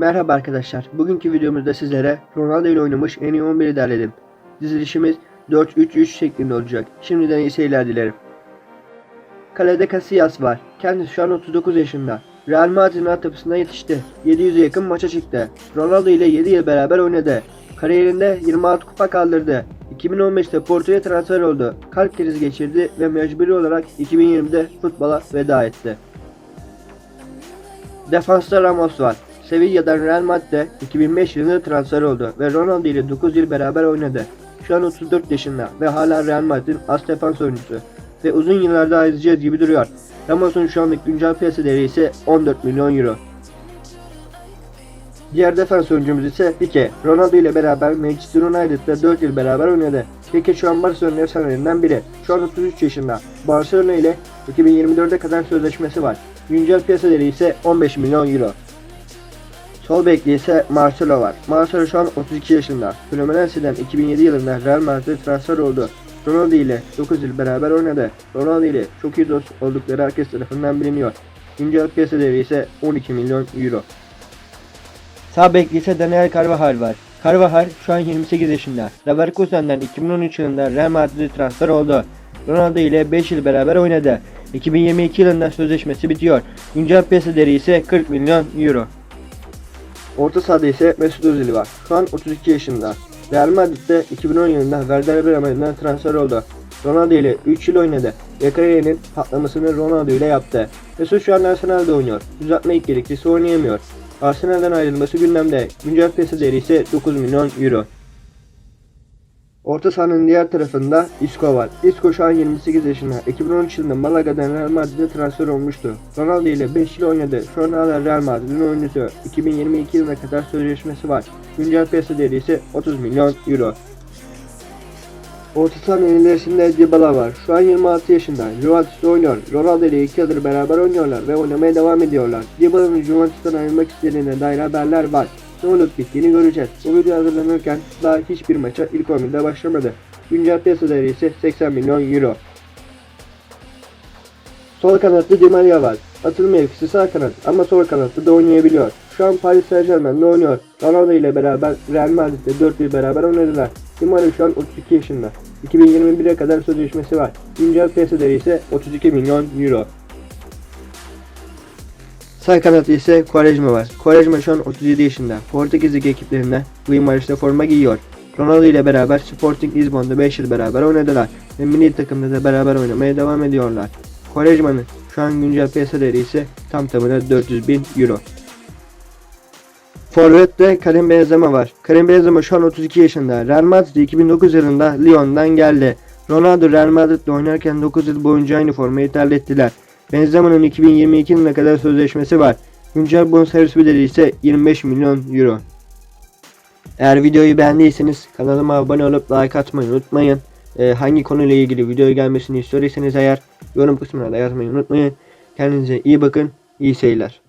Merhaba arkadaşlar. Bugünkü videomuzda sizlere Ronaldo ile oynamış en iyi 11'i derledim. Dizilişimiz 4-3-3 şeklinde olacak. Şimdiden iyi seyirler dilerim. Kalede Casillas var. Kendisi şu an 39 yaşında. Real Madrid'in altyapısına yetişti. 700'e yakın maça çıktı. Ronaldo ile 7 yıl beraber oynadı. Kariyerinde 26 kupa kaldırdı. 2015'te Porto'ya transfer oldu. Kalp krizi geçirdi ve mecburi olarak 2020'de futbola veda etti. Defansta Ramos var. Sevilla'dan Real Madrid'e 2005 yılında transfer oldu ve Ronaldo ile 9 yıl beraber oynadı. Şu an 34 yaşında ve hala Real Madrid'in as defans oyuncusu ve uzun yıllarda ayrılacağız gibi duruyor. Ramos'un şu anlık güncel piyasa değeri ise 14 milyon euro. Diğer defans oyuncumuz ise Pique. Ronaldo ile beraber Manchester United'da 4 yıl beraber oynadı. Pique şu an Barcelona efsanelerinden biri. Şu an 33 yaşında. Barcelona ile 2024'e kadar sözleşmesi var. Güncel piyasa değeri ise 15 milyon euro. Sol bekli ise Marcelo var. Marcelo şu an 32 yaşında. Fluminense'den 2007 yılında Real Madrid'e transfer oldu. Ronaldo ile 9 yıl beraber oynadı. Ronaldo ile çok iyi dost oldukları herkes tarafından biliniyor. Güncel piyasa değeri ise 12 milyon euro. Sağ bekli ise Daniel Carvajal var. Carvajal şu an 28 yaşında. Leverkusen'den 2013 yılında Real Madrid'e transfer oldu. Ronaldo ile 5 yıl beraber oynadı. 2022 yılında sözleşmesi bitiyor. Güncel piyasa değeri ise 40 milyon euro. Orta sahada ise Mesut Özil var. Şu an 32 yaşında. Real Madrid'de 2010 yılında Werder Bremen'den transfer oldu. Ronaldo ile 3 yıl oynadı ve kariyerinin patlamasını Ronaldo ile yaptı. Mesut şu an Arsenal'de oynuyor. Düzeltme ilk gereklisi oynayamıyor. Arsenal'den ayrılması gündemde. Güncel piyasa değeri ise 9 milyon euro. Orta sahanın diğer tarafında Isco var. Isco şu an 28 yaşında. 2013 yılında Malaga'dan Real Madrid'e transfer olmuştu. Ronaldo ile 5 yıl oynadı. An hala Real Madrid'in oyuncusu. 2022 yılına kadar sözleşmesi var. Güncel piyasa değeri ise 30 milyon euro. Orta sahanın ilerisinde Dybala var. Şu an 26 yaşında. Juventus'ta oynuyor. Ronaldo ile 2 yıldır beraber oynuyorlar ve oynamaya devam ediyorlar. Dybala'nın Juventus'tan ayrılmak istediğine dair haberler var. Ne olup bittiğini göreceğiz. Bu video hazırlanırken daha hiçbir maça ilk 11'de başlamadı. Güncel piyasa değeri ise 80 milyon euro. Sol kanatta Di Maria var. Asıl mevkisi sağ kanat ama sol kanatta da oynayabiliyor. Şu an Paris Saint Germain'de oynuyor. Ronaldo ile beraber Real Madrid'de 4 yıl beraber oynadılar. Di Maria şu an 32 yaşında. 2021'e kadar sözleşmesi var. Güncel piyasa değeri ise 32 milyon euro. Sağ kanatta ise Quaresma var. Quaresma şu an 37 yaşında. Portekiz Ligi ekiplerinden Guimarães'te forma giyiyor. Ronaldo ile beraber Sporting Lisbon'da 5 yıl beraber oynadılar ve milli takımda da beraber oynamaya devam ediyorlar. Quaresma'nın şu an güncel piyasa değeri ise tam tamına 400 bin euro. Forvet'te Karim Benzema var. Karim Benzema şu an 32 yaşında. Real Madrid 2009 yılında Lyon'dan geldi. Ronaldo Real Madrid'de oynarken 9 yıl boyunca aynı formayı terlettiler. Benzema'nın 2022 yılına kadar sözleşmesi var. Güncel bonservis bedeli ise 25 milyon euro. Eğer videoyu beğendiyseniz kanalıma abone olup like atmayı unutmayın. Ee, hangi konuyla ilgili video gelmesini istiyorsanız eğer yorum kısmına da yazmayı unutmayın. Kendinize iyi bakın. İyi seyirler.